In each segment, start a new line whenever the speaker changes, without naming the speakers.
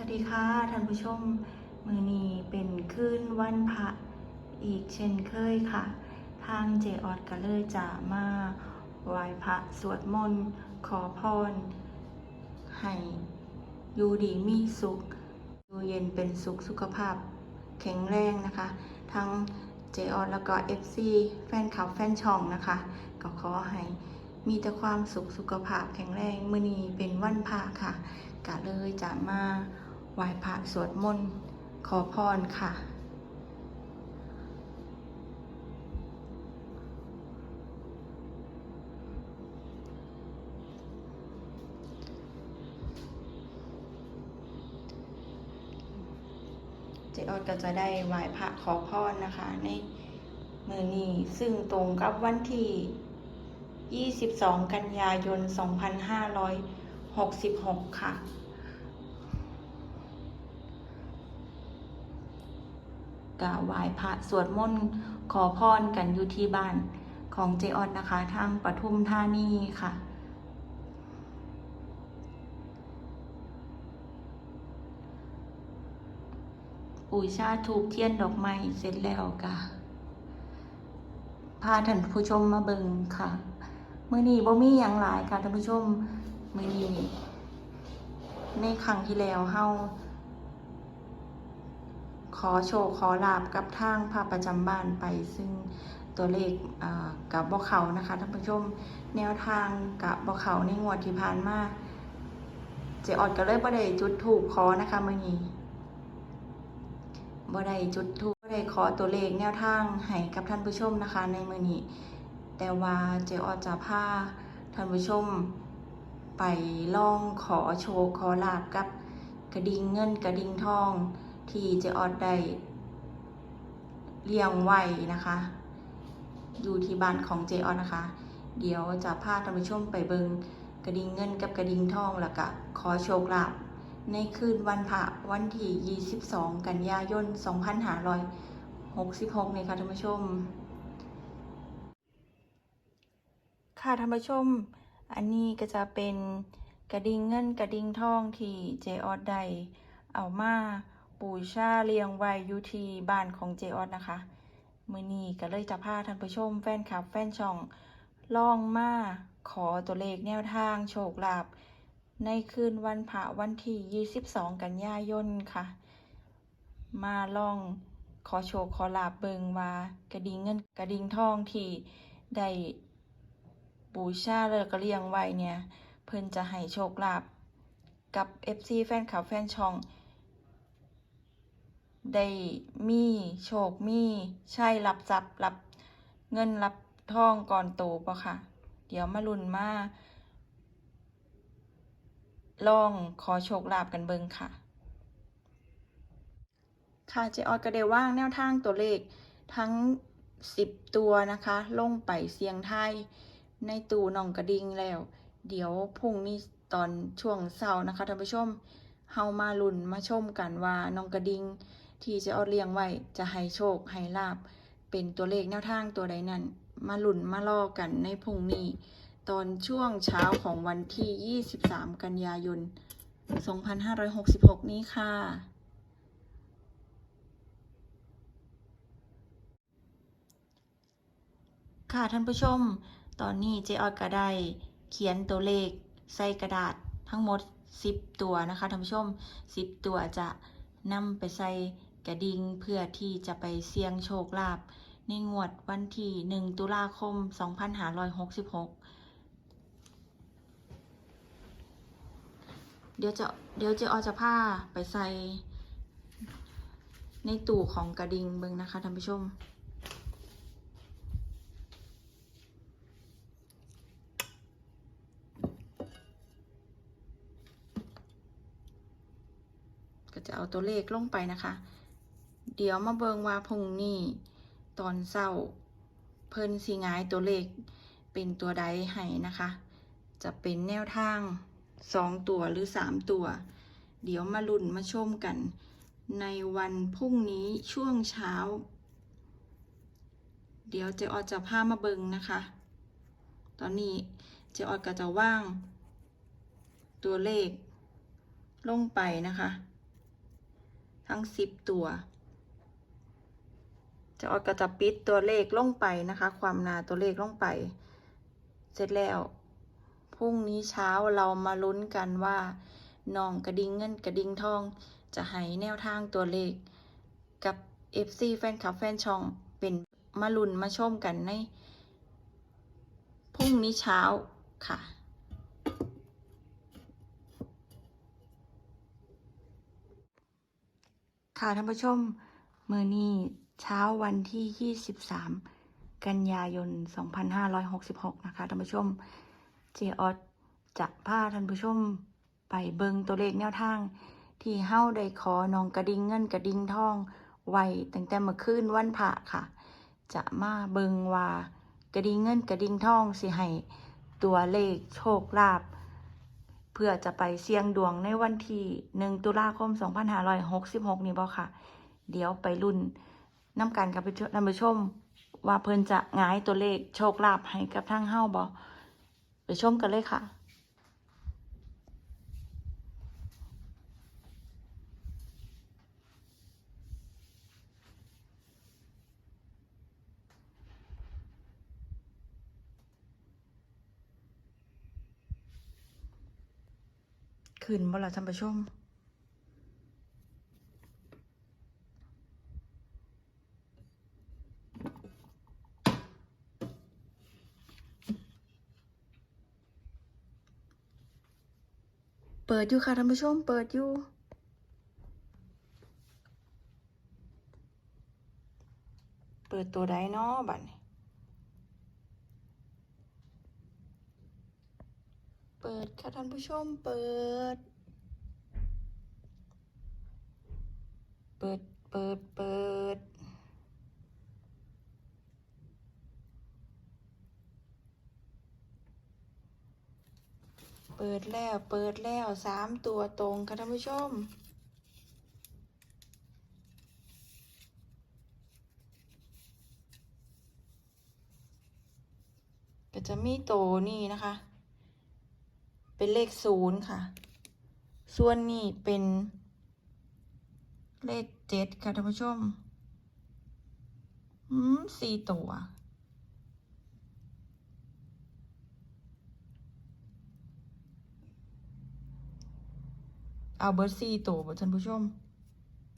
วัสดีค่ะท่านผู้ชม มือนีเป็นคืนวันพระอีกเช่นเคยค่ะ ทางเจออดก็เลยจะมาไหว้พระสวดมนต์ขอพร ให้อยู่ดีมีสุขอยู่เย็นเป็นสุขสุขภาพแข็งแรงนะคะ ทั้งเจออดแล้วก็ FC แฟนคลับแฟนช่องนะคะ ก็ขอให้มีแต่ความสุขสุขภาพแข็งแรงมือนีเป็นวันพระค่ะก็เลยจะมา ไหว้พระสวดมนต์ขอพรค่ะ เจออดก็จะได้ไหว้พระขอพรนะคะ ในมือนี้ซึ่งตรงกับวันที่ 22 กันยายน 2566 ค่ะ กะไหว้พระสวดมนต์ขอพรกันอยู่ที่บ้านของเจออนนะคะทางปทุมธานีค่ะปุยชาถูกเทียนดอกไม้เสร็จแล้วกะพาท่านผู้ชมมาเบิงค่ะมื่อนี้บ่มีอย่างหลายค่ะท่านผู้ชมมื่อนี้ในครั้งที่แล้วเฮา ขอโชว์ขอลาบกับทางพระประจำบ้านไป ซึ่งตัวเลขกับบ่เขานะคะท่านผู้ชมแนวทางกับบ่เขาในงวดที่ผ่านมาเจออดก็เลยบ่ได้จุดถูกขอนะคะเมื่อนี้บ่ได้จุดถูกบ่ได้ขอตัวเลขแนวทางให้กับท่านผู้ชมนะคะ ในมื่อนี้แต่ว่าเจออดจะพาท่านผู้ชมไปล่องขอโชว์ขอลาบกับกระดิ่งเงินกระดิ่งทอง ที่เจออดได้เลี้ยงไว้นะคะ อยู่ที่บ้านของเจออดนะคะ เดี๋ยวจะพาท่านผู้ชมไปเบิงกระดิ่งเงินกับกระดิ่งทองแล้วก็ขอโชคลาภในคืนวันพระวันที่ 22 กันยายน 2566นี่ค่ะท่านผู้ชม ค่ะท่านผู้ชม อันนี้ก็จะเป็นกระดิ่งเงินกระดิ่งทองที่เจออดได้เอามา ปูชาเรียงไวยูทีบ้านของเจออดนะคะ มือนีก็เลยจะพาท่านผู้ชมแฟนคลับ แฟนช่องล่องมาขอตัวเลขแนวทางโชคลาภในคืนวันพระวันที่ 22 กันยายนค่ะ มาล่องขอโชคขอลาบเบิงว่ากระดิ่งเงินกระดิ่งทองที่ได้บูชาเลยก็เลียงไว้เนี่ย เพิ่นจะให้โชคลาภกับ FC แฟนคลับแฟนช่อง ได้มีโชคมีใช่รับทรัพย์รับเงินรับทองก่อนโตปะค่ะ เดี๋ยวมาลุ้นมาลองขอโชคลาภกันเบิงค่ะ ค่ะเจออดก็ได้ว่างแนวทางตัวเลขทั้ง 10 ตัวนะคะ ลงไปเสียงไทย ในตู้หนองกระดิ่งแล้ว เดี๋ยวพรุ่งนี้ตอนช่วงเช้านะคะท่านผู้ชมเฮามาลุ้นมาชมกันว่าน้องกระดิ่ง ที่จะเอาเลี้ยงไว้จะให้โชคให้ลาบ เป็นตัวเลขแนวทางตัวใดนั้น มาหลุ้นมาล่อกันในพรุ่งนี้ ตอนช่วงเช้าของวันที่ 23 กันยายน 2566 นี้ค่ะค่ะท่านผู้ชม ตอนนี้เจออดก็ได้เขียนตัวเลขใส่กระดาษทั้งหมด 10 ตัวนะคะท่านผู้ชม 10 ตัวจะนำไปใส่ กระดิ่งเพื่อที่จะไปเสี่ยงโชคลาภในงวดวันที่ 1 ตุลาคม 2566 เดี๋ยวจะเดี๋ยวเจออจะพาไปใส่ในตู้ของกระดิ่งเบิ่งนะคะท่านผู้ชมก็จะเอาตัวเลขลงไปนะคะ เดี๋ยวมาเบิงว่าพรุ่งนี้ตอนเศร้า เพิ่นสีงายตัวเลขเป็นตัวใดให้นะคะ จะเป็นแนวทางสองตัวหรือสามตัว เดี๋ยวมาลุ้นมาชมกัน ในวันพรุ่งนี้ช่วงเช้า เดี๋ยวเจออดจะพามาเบิงนะคะ ตอนนี้เจออดก็จะว่าง ตัวเลขลงไปนะคะ ทั้งสิบตัว จะออดก็จะปิดตัวเลขลงไปนะคะ ความนาตัวเลขลงไป เสร็จแล้วพรุ่งนี้เช้าเรามาลุ้นกันว่าน้องกระดิ่งเงินกระดิ่งทอง จะให้แนวทางตัวเลข กับ FC แฟนคลับแฟนช่องเป็นมาลุ้นมาชมกันในพรุ่งนี้เช้าค่ะค่ะท่านผู้ชมมือนี้ เช้าวันที่ 23 กันยายน 2566 นะคะท่านผู้ชม เจออดจะพาท่านผู้ชมไปเบิงตัวเลขแนวทาง ที่เฮ้าได้ขอนองกระดิ่งเงินกระดิ่งทอง ไว้ตั้งแต่เมื่อคืนวันพระค่ะ จะมาเบิงว่ากระดิ่งเงินกระดิ่งทองสิให้ตัวเลขโชคลาภเพื่อจะไปเสี่ยงดวงในวันที่หนึ่งตุลาคม 2566 นี้บ่ค่ะ เดี๋ยวไปรุ่น น้ำกันกับท่านผู้ชม ว่าเพิ่นจะงายตัวเลขโชคลาภให้กับทางเฮ้าบ่ไปชมกันเลยค่ะขึ้นบ่ล่ะท่านผู้ชม เปิดอยู่ค่ะท่านผู้ชม เปิดอยู่ เปิดตัวใดเนาะบัดนี้เปิดค่ะท่านผู้ชม เปิด เปิด เปิด เปิด เปิดแล้วเปิดแล้วสามตัวตรงค่ะท่านผู้ชม ก็จะมีโตวนี่นะคะ เป็นเลขศูนย์ค่ะ ส่วนนี้เป็นเลขเจ็ดค่ะท่านผู้ชม อืมสี่ตัว เอาเบิร์ดสี่ตัวบ่ท่านผู้ชม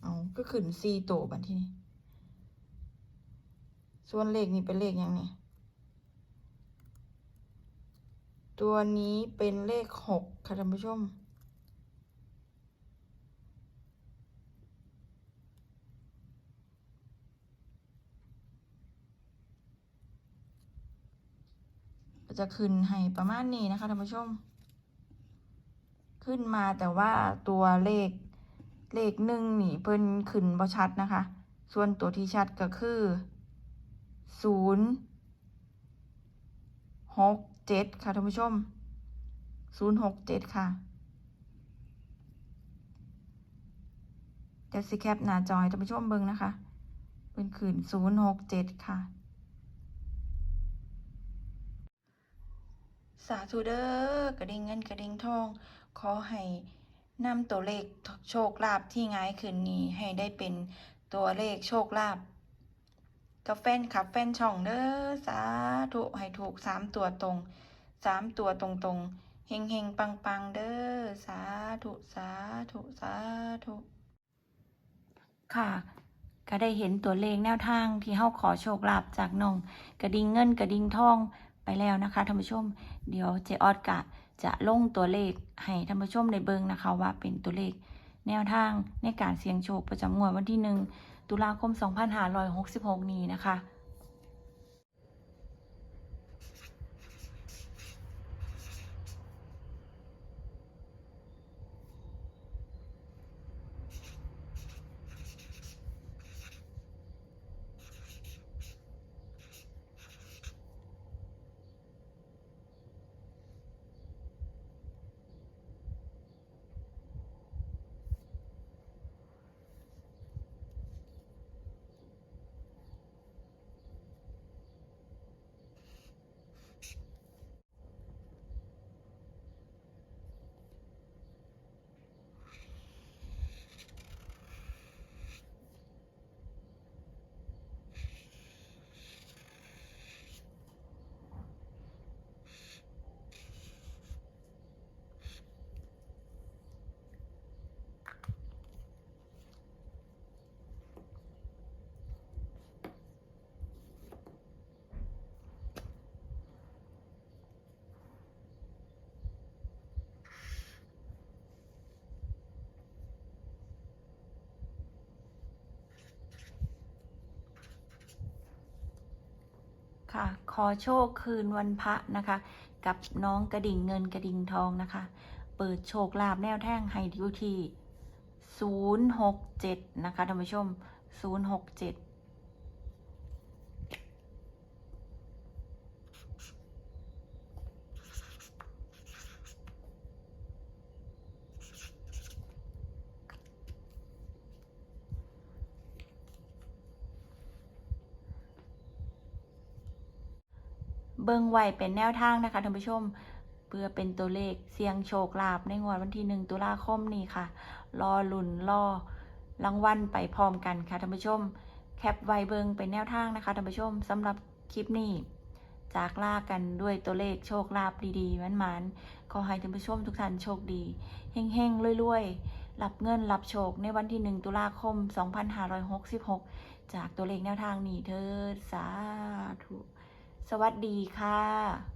เอาก็ขึ้นสี่ตัวบัดที่นี้ส่วนเลขนี้เป็นเลขยังนี่ตัวนี้เป็นเลขหกค่ะท่านผู้ชม จะขึ้นให้ประมาณนี้นะคะท่านผู้ชม ขึ้นมาแต่ว่าตัวเลขเลขหนึ่งนี่เพิ่นขึ้นบ่ชัดนะคะ ส่วนตัวที่ชัดก็คือศูนย์หกเจ็ดค่ะท่านผู้ชมศูนย์หกเจ็ดค่ะเดี๋ยวสิแคปหน้าจอให้ท่านผู้ชมเบิ่งนะคะเป็นขืนศูนย์หกเจ็ดค่ะ สาธุเด้อกระดิ่งเงินกระดิ่งทอง ขอให้นำตัวเลขโชคลาภที่ง่ายขึ้นนี้ให้ได้เป็นตัวเลขโชคลาภกับแฟนคลับแฟนช่องเด้อสาธุให้ถูกสามตัวตรงสามตัวตรงตรงเฮงเฮงปังปังเด้อสาธุสาธุสาธุค่ะ ก็ได้เห็นตัวเลขแนวทางที่เฮาขอโชคลาภจากน้อง กระดิ่งเงินกระดิ่งทองไปแล้วนะคะท่านผู้ชม เดี๋ยวเจออดกะ จะลงตัวเลขให้ท่านผู้ชมได้เบิ่งนะคะว่าเป็นตัวเลขแนวทางในการเสี่ยงโชคประจำงวดวันที่หนึ่งตุลาคม 2566 นี้นะคะ ค่ะ ขอโชคคืนวันพระนะคะ กับน้องกระดิ่งเงินกระดิ่งทองนะคะ เปิดโชคลาภแนวแท่งไฮดิวที067 นะคะท่านผู้ชม 067 เบิ่งไว้เป็นแนวทางนะคะท่านผู้ชม เพื่อเป็นตัวเลขเสียงโชคลาภในงวดวันที่หนึ่งตุลาคมนี้ค่ะ รอลุ่นรอรางวัลไปพร้อมกันค่ะท่านผู้ชม แคปไว้เบิงเป็นแนวทางนะคะท่านผู้ชมสำหรับคลิปนี้ จากลากันด้วยตัวเลขโชคลาภดีๆมันมันๆขอให้ท่านผู้ชมทุกท่านโชคดีเฮงๆรวยๆรับเงินรับโชคในวันที่หนึ่งตุลาคม 2566 จากตัวเลขแนวทางนี้เธอสาธุ สวัสดีค่ะ